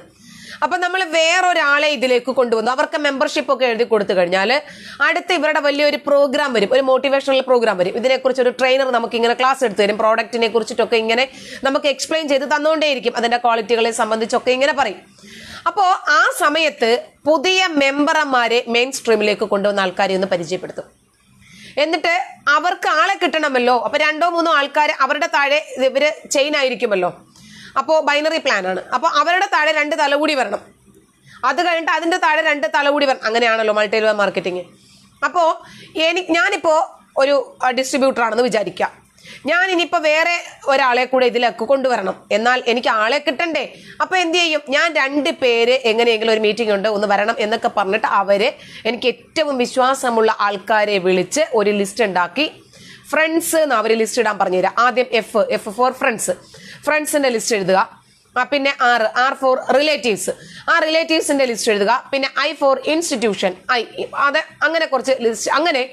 അപ്പൊ നമ്മൾ വേറൊരാളെ ഇതിലേക്ക് കൊണ്ടുവന്നു. അവർക്ക് മെമ്പർഷിപ്പ് ഒക്കെ എഴുതി കൊടുത്തു കഴിഞ്ഞാൽ അടുത്ത ഇവരുടെ വലിയൊരു പ്രോഗ്രാം വരും. ഒരു മോട്ടിവേഷണൽ പ്രോഗ്രാം വരും. ഇതിനെക്കുറിച്ച് ഒരു ട്രെയിനർ നമുക്ക് ഇങ്ങനെ ക്ലാസ് എടുത്തു തരും. പ്രോഡക്റ്റിനെ കുറിച്ചിട്ടൊക്കെ ഇങ്ങനെ നമുക്ക് എക്സ്പ്ലെയിൻ ചെയ്ത് തന്നുകൊണ്ടേയിരിക്കും അതിന്റെ ക്വാളിറ്റികളെ സംബന്ധിച്ചൊക്കെ ഇങ്ങനെ പറയും. അപ്പോൾ ആ സമയത്ത് പുതിയ മെമ്പർമാരെ മെയിൻ സ്ട്രീമിലേക്ക് കൊണ്ടുവന്ന ആൾക്കാരെ ഒന്ന് പരിചയപ്പെടുത്തും. എന്നിട്ട് അവർക്ക് ആളെ കിട്ടണമല്ലോ. അപ്പൊ രണ്ടോ മൂന്നോ ആൾക്കാർ അവരുടെ താഴെ ഇവർ ചെയിൻ ആയിരിക്കുമല്ലോ. അപ്പോൾ ബൈനറി പ്ലാൻ ആണ്. അപ്പോൾ അവരുടെ താഴെ രണ്ട് തലകൂടി വരണം. അത് കഴിഞ്ഞിട്ട് അതിന്റെ താഴെ രണ്ട് തലകൂടി വരണം. അങ്ങനെയാണല്ലോ മൾട്ടി ലെവൽ മാർക്കറ്റിംഗ് അപ്പോൾ എനിക്ക് ഞാനിപ്പോൾ ഒരു ഡിസ്ട്രിബ്യൂട്ടറാണെന്ന് വിചാരിക്കുക വിചാരിക്കാം. ഞാൻ ഇനിയിപ്പോൾ വേറെ ഒരാളെ കൂടെ ഇതിലേക്ക് കൊണ്ടുവരണം. എന്നാൽ എനിക്ക് ആളെ കിട്ടണ്ടേ. അപ്പോൾ എന്ത് ചെയ്യും? ഞാൻ രണ്ട് പേര് എങ്ങനെയെങ്കിലും ഒരു മീറ്റിംഗ് ഉണ്ട് ഒന്ന് വരണം എന്നൊക്കെ പറഞ്ഞിട്ട് അവർ എനിക്ക് ഏറ്റവും വിശ്വാസമുള്ള ആൾക്കാരെ വിളിച്ച് ഒരു ലിസ്റ്റ് ഉണ്ടാക്കി. ഫ്രണ്ട്സ് എന്ന് അവർ ലിസ്റ്റ് ഇടാൻ പറഞ്ഞുതരാം ആദ്യം എഫ് എഫ് ഫോർ ഫ്രണ്ട്സ് ഫ്രണ്ട്സിന്റെ ലിസ്റ്റ് എഴുതുക. പിന്നെ ആറ് ആർ ഫോർ റിലേറ്റീവ്സ് ആ റിലേറ്റീവ്സിന്റെ ലിസ്റ്റ് എഴുതുക. പിന്നെ ഐ ഫോർ ഇൻസ്റ്റിറ്റ്യൂഷൻ ഐ അത് അങ്ങനെ കുറച്ച് ലിസ്റ്റ് അങ്ങനെ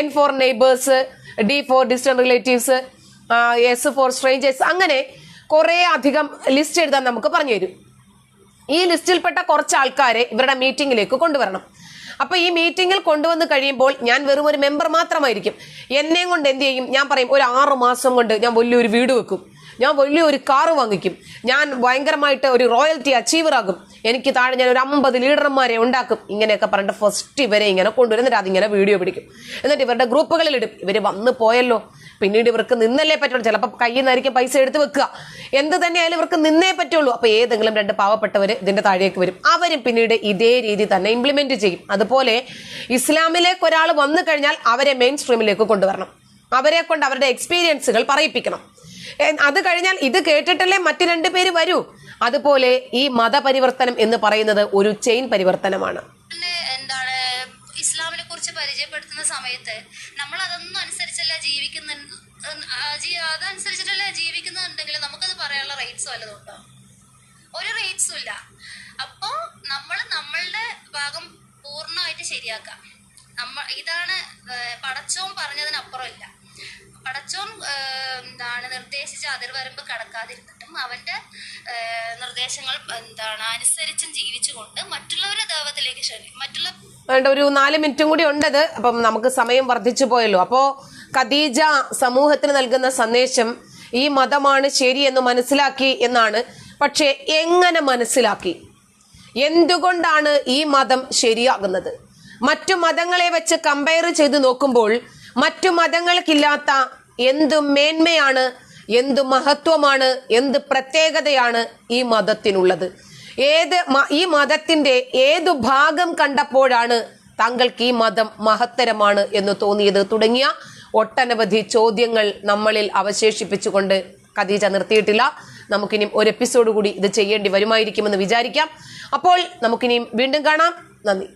N for neighbours D for distant relatives S for strangers അങ്ങനെ കുറേ അധികം ലിസ്റ്റ് എഴുതാൻ നമുക്ക് പറഞ്ഞു തരും. ഈ ലിസ്റ്റിൽപ്പെട്ട കുറച്ച് ആൾക്കാരെ ഇവരുടെ മീറ്റിംഗിലേക്ക് കൊണ്ടുവരണം. അപ്പൊ ഈ മീറ്റിംഗിൽ കൊണ്ടുവന്ന് കഴിയുമ്പോൾ ഞാൻ വെറും ഒരു മെമ്പർ മാത്രമായിരിക്കും. എന്നെയും കൊണ്ട് എന്ത് ചെയ്യും? ഞാൻ പറയും ഒരു ആറു മാസം കൊണ്ട് ഞാൻ വലിയൊരു വീട് വെക്കും. ഞാൻ വലിയൊരു കാറ് വാങ്ങിക്കും. ഞാൻ ഭയങ്കരമായിട്ട് ഒരു റോയൽറ്റി അച്ചീവർ ആകും. എനിക്ക് താഴെ ഞാൻ ഒരു അമ്പത് ലീഡർമാരെ ഉണ്ടാക്കും. ഇങ്ങനെയൊക്കെ പറഞ്ഞിട്ട് ഫസ്റ്റ് ഇവരെ ഇങ്ങനെ കൊണ്ടുവരുന്നിട്ട് അതിങ്ങനെ വീഡിയോ പിടിക്കും. എന്നിട്ട് ഇവരുടെ ഗ്രൂപ്പുകളിൽ ഇടും. ഇവർ വന്ന് പോയല്ലോ. പിന്നീട് ഇവർക്ക് നിന്നല്ലേ പറ്റുള്ളൂ. ചിലപ്പോൾ കയ്യിൽ നിന്നായിരിക്കും പൈസ എടുത്ത് വെക്കുക. എന്ത് തന്നെയായാലും ഇവർക്ക് നിന്നേ പറ്റുള്ളൂ. അപ്പോൾ ഏതെങ്കിലും രണ്ട് പാവപ്പെട്ടവർ ഇതിന്റെ താഴേക്ക് വരും. അവരും പിന്നീട് ഇതേ രീതി തന്നെ ഇംപ്ലിമെന്റ് ചെയ്യും. അതുപോലെ ഇസ്ലാമിലേക്ക് ഒരാൾ വന്നു കഴിഞ്ഞാൽ അവരെ മെയിൻ സ്ട്രീമിലേക്ക് കൊണ്ടുവരണം. അവരെ കൊണ്ട് അവരുടെ എക്സ്പീരിയൻസുകൾ പറയിപ്പിക്കണം. അത് കഴിഞ്ഞാൽ ഇത് കേട്ടിട്ടല്ലേ മറ്റു രണ്ടു പേര് വരൂ. അതുപോലെ ഈ മതപരിവർത്തനം എന്ന് പറയുന്നത് ഒരു ചെയിൻ പരിവർത്തനമാണ്. എന്താണ് ഇസ്ലാമിനെ കുറിച്ച് പരിചയപ്പെടുത്തുന്ന സമയത്ത് നമ്മൾ അതൊന്നും അനുസരിച്ചല്ല ജീവിക്കുന്ന അതനുസരിച്ചിട്ടല്ല ജീവിക്കുന്നുണ്ടെങ്കിൽ നമുക്കത് പറയാനുള്ള റൈറ്റ്സ് വല്ലതും ഉണ്ടോ? ഒരു റൈറ്റ്സും ഇല്ല. അപ്പോ നമ്മൾ നമ്മളുടെ ഭാഗം പൂർണമായിട്ട് ശരിയാക്കാം. നമ്മ ഇതാണ് പടച്ചവും പറഞ്ഞതിനപ്പുറം ഇല്ല. പടച്ചോൻ എന്താണ് നിർദ്ദേശിച്ച അതിർവരമ്പ് കടക്കാതിരുന്നിട്ടും അവന്റെ നിർദ്ദേശങ്ങൾ എന്താണ് അനുസരിച്ചും ജീവിച്ചുകൊണ്ട് മറ്റുള്ളവരുടെ ദൈവത്തിലേക്ക് ക്ഷണി മറ്റുള്ള വേണ്ട ഒരു നാല് മിനിറ്റും കൂടി ഉണ്ടത്. അപ്പം നമുക്ക് സമയം വർദ്ധിച്ചു പോയല്ലോ. അപ്പോൾ ഖദീജ സമൂഹത്തിന് നൽകുന്ന സന്ദേശം ഈ മതമാണ് ശരിയെന്ന് മനസ്സിലാക്കി എന്നാണ്. പക്ഷെ എങ്ങനെ മനസ്സിലാക്കി? എന്തുകൊണ്ടാണ് ഈ മതം ശരിയാകുന്നത്? മറ്റു മതങ്ങളെ വെച്ച് കമ്പയർ ചെയ്ത് നോക്കുമ്പോൾ മറ്റു മതങ്ങൾക്കില്ലാത്ത എന്ത് മേന്മയാണ് എന്ത് മഹത്വമാണ് എന്ത് പ്രത്യേകതയാണ് ഈ മതത്തിനുള്ളത്. ഏത് ഈ മതത്തിന്റെ ഏതു ഭാഗം കണ്ടപ്പോഴാണ് താങ്കൾക്ക് ഈ മതം മഹത്തരമാണ് എന്ന് തോന്നിയത്? തുടങ്ങിയ ഒട്ടനവധി ചോദ്യങ്ങൾ നമ്മളിൽ അവശേഷിപ്പിച്ചുകൊണ്ട് ഖദീജ നിർത്തിയിട്ടില്ല. നമുക്കിനിയും ഒരു എപ്പിസോഡ് കൂടി ഇത് ചെയ്യേണ്ടി വരുമായിരിക്കുമെന്ന് വിചാരിക്കാം. അപ്പോൾ നമുക്കിനിയും വീണ്ടും കാണാം. നന്ദി.